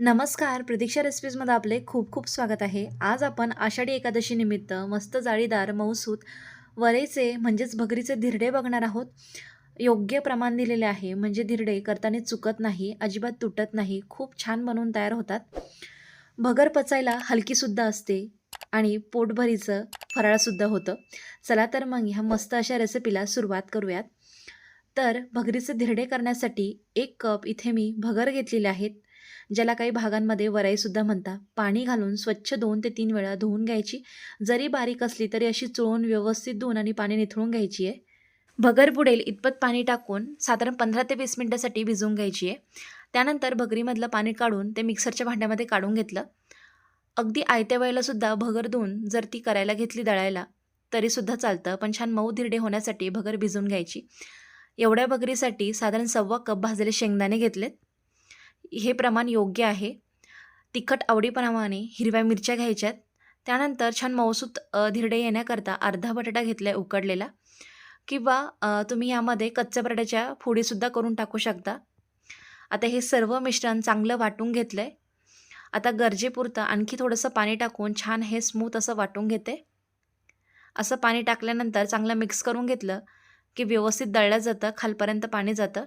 नमस्कार प्रतीक्षा रेसिपीजमध्ये आपले खूप खूप स्वागत आहे. आज आपण आषाढी एकादशीनिमित्त मस्त जाळीदार मौसूत वरेचे म्हणजेच भगरीचे धिरडे बघणार आहोत. योग्य प्रमाण दिलेले आहे म्हणजे धिरडे करताना चुकत नाही अजिबात तुटत नाही खूप छान बनवून तयार होतात. भगर पचायला हलकीसुद्धा असते आणि पोटभरीचं फराळसुद्धा होतं. चला तर मग ह्या मस्त अशा रेसिपीला सुरुवात करूयात. तर भगरीचे धिरडे करण्यासाठी एक कप इथे मी भगर घेतलेले आहेत. ज्याला काही भागांमध्ये वराईसुद्धा म्हणता पाणी घालून स्वच्छ दोन ते तीन वेळा धुवून घ्यायची. जरी बारीक असली तरी अशी चोळून व्यवस्थित धुवून आणि पाणी निथळून घ्यायची आहे भगर बुडेल इतपत पाणी टाकून साधारण पंधरा ते वीस मिनटासाठी भिजवून घ्यायची आहे त्यानंतर भगरीमधलं पाणी काढून ते मिक्सरच्या भांड्यामध्ये काढून घेतलं. अगदी आयत्या वेळेलासुद्धा भगर धुवून जर ती करायला घेतली दळायला तरीसुद्धा चालतं. पण छान मऊ धिरडे होण्यासाठी भगर भिजवून घ्यायची. एवढ्या भगरीसाठी साधारण सव्वा कप भाजलेले शेंगदाणे घेतलेत. हे प्रमाण योग्य आहे. तिखट आवडीप्रमाणे हिरव्या मिरच्या घ्यायच्यात. त्यानंतर छान मऊसूत धिरडे येण्याकरता अर्धा बटाटा घेतला आहे उकडलेला. किंवा तुम्ही यामध्ये कच्च्या बटाट्याच्या फोडीसुद्धा करून टाकू शकता. आता हे सर्व मिश्रण चांगलं वाटून घेतलं आहे आता गरजेपुरतं आणखी थोडंसं पाणी टाकून छान हे स्मूथ असं वाटून घेते. असं पाणी टाकल्यानंतर चांगलं मिक्स करून घेतलं की व्यवस्थित दळलं जातं खालपर्यंत पाणी जातं.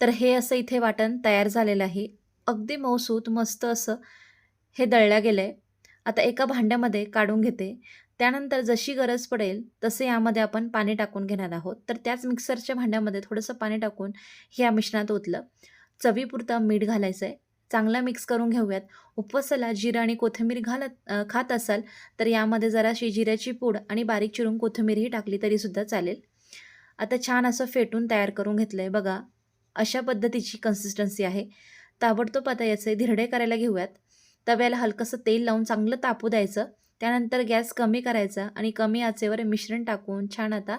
तर हे असं इथे वाटण तयार झालेलं आहे. अगदी मऊसूत मस्त असं हे दळल्या गेलं आहे आता एका भांड्यामध्ये काढून घेते. त्यानंतर जशी गरज पडेल तसे यामध्ये आपण पाणी टाकून घेणार आहोत. तर त्याच मिक्सरच्या भांड्यामध्ये थोडंसं पाणी टाकून हे या मिश्रणात ओतलं. चवीपुरतं मीठ घालायचं आहे चांगला मिक्स करून घेऊयात. उपवासाला जिरं आणि कोथिंबीर घालत खात असाल तर यामध्ये जराशी जिऱ्याची पूड आणि बारीक चिरून कोथिंबीरही टाकली तरीसुद्धा चालेल. आता छान असं फेटून तयार करून घेतलं आहे बघा. अशा पद्धतीची कन्सिस्टन्सी आहे. ताबडतोब आता याचे धिरडे करायला घेऊयात. तव्याला हलकंसं तेल लावून चांगलं तापू द्यायचं. त्यानंतर गॅस कमी करायचा आणि कमी आचेवर मिश्रण टाकून छान आता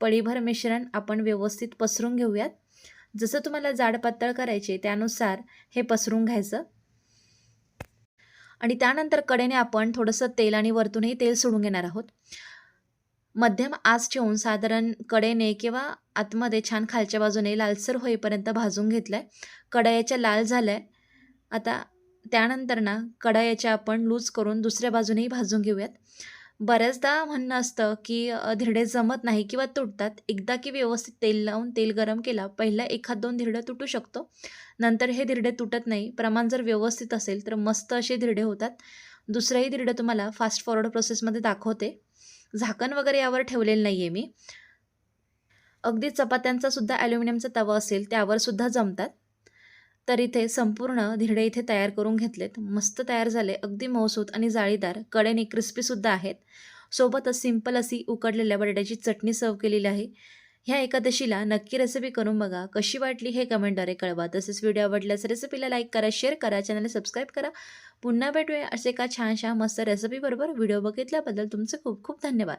पळीभर मिश्रण आपण व्यवस्थित पसरून घेऊयात. जसं तुम्हाला जाड पातळ करायचे त्यानुसार हे पसरून घ्यायचं. आणि त्यानंतर कडेने आपण थोडंसं तेल आणि वरतूनही तेल सोडून घेणार आहोत. मध्यम आच ठेवून साधारण कडेने किंवा आतमध्ये छान खालच्या बाजूने लालसर होईपर्यंत भाजून घेतलं आहे कडायाच्या लाल झाल्या. आहे आता त्यानंतर ना कडायाच्या आपण लूज करून दुसऱ्या बाजूनेही भाजून घेऊयात. बऱ्याचदा म्हणणं असतं की धिरडे जमत नाही किंवा तुटतात. एकदा की व्यवस्थित तेल लावून तेल गरम केला पहिला एखाद दोन धिरडे तुटू शकतो. नंतर हे धिरडे तुटत नाही. प्रमाण जर व्यवस्थित असेल तर मस्त असे धिरडे होतात. दुसरंही धिरडं तुम्हाला फास्ट फॉरवर्ड प्रोसेसमध्ये दाखवते. झाकण वगैरे यावर ठेवलेलं नाही आहे मी. अगदी चपात्यांचा सुद्धा ॲल्युमिनियमचा तवा असेल त्यावर सुद्धा जमतात. तर इथे संपूर्ण धिरडे इथे तयार करून घेतलेत. मस्त तयार झाले अगदी मऊसूत आणि जाळीदार कडेने क्रिस्पीसुद्धा आहेत. सोबतच सिंपल अशी उकडलेल्या बटाट्याची चटणी सर्व केलेली आहे. ह्या एकादशीला नक्की रेसिपी करून बघा. कशी वाटली हे कमेंटद्वारे कळवा. तसेच व्हिडिओ आवडल्यास रेसिपीला लाईक करा शेअर करा चॅनलला सबस्क्राईब करा. पुन्हा भेटूया असे एका छानशा मस्त रेसिपीबरोबर व्हिडिओ बघितल्याबद्दल तुमचे खूप खूप धन्यवाद.